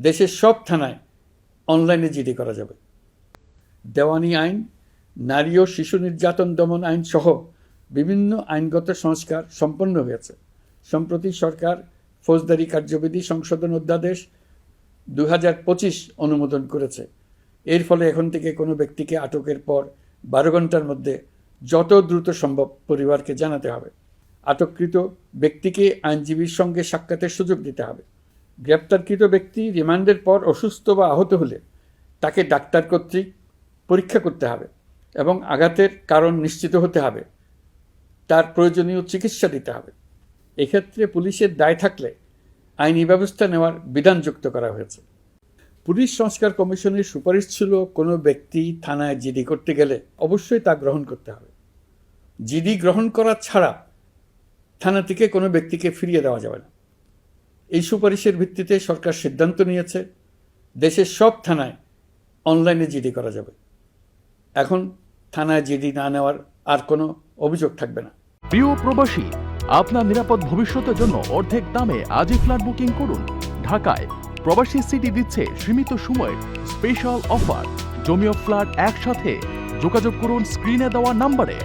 দেশের সব থানায় অনলাইনে জিডি করা যাবে। দেওয়ানি আইন, নারী ও শিশু নির্যাতন দমন আইন সহ বিভিন্ন আইনগত সংস্কার সম্পন্ন হয়েছে। সম্প্রতি সরকার ফৌজদারি কার্যবিধি সংশোধন অধ্যাদেশ দু হাজার পঁচিশ অনুমোদন করেছে। এর ফলে এখন থেকে কোনো ব্যক্তিকে আটকের পর বারো ঘণ্টার মধ্যে যত দ্রুত সম্ভব পরিবারকে জানাতে হবে। আটককৃত ব্যক্তিকে আইনজীবীর সঙ্গে সাক্ষাতের সুযোগ দিতে হবে। গ্রেপ্তারকৃত ব্যক্তি রিমান্ডের পর অসুস্থ বা আহত হলে তাকে ডাক্তার কর্তৃক পরীক্ষা করতে হবে এবং আঘাতের কারণ নিশ্চিত হতে হবে। তার প্রয়োজনীয় চিকিৎসা দিতে হবে। এক্ষেত্রে পুলিশের দায় থাকলে আইনি ব্যবস্থা নেওয়ার বিধান যুক্ত করা হয়েছে। পুলিশ সংস্কার কমিশনের সুপারিশ ছিল কোনো ব্যক্তি থানায় জিডি করতে গেলে অবশ্যই তা গ্রহণ করতে হবে। জিডি গ্রহণ করা ছাড়া থানা থেকে কোনো ব্যক্তিকে ফিরিয়ে দেওয়া যাবে না। এই সুপারিশের ভিত্তিতে সরকার সিদ্ধান্ত নিয়েছে, দেশের সব থানায় অনলাইনে জিডি করা যাবে। এখন থানায় জিডি না নেওয়ার আর কোনো অভিযোগ থাকবে না। প্রিয় প্রবাসী, আপনার নিরাপদ ভবিষ্যতের জন্য অর্ধেক দামে আজই ফ্ল্যাট বুকিং করুন। ঢাকায় প্রবাসী সিটি দিচ্ছে সীমিত সময়ের স্পেশাল অফার। জমিও ফ্ল্যাট একসাথে। যোগাযোগ করুন স্ক্রিনে দেওয়া নাম্বারে।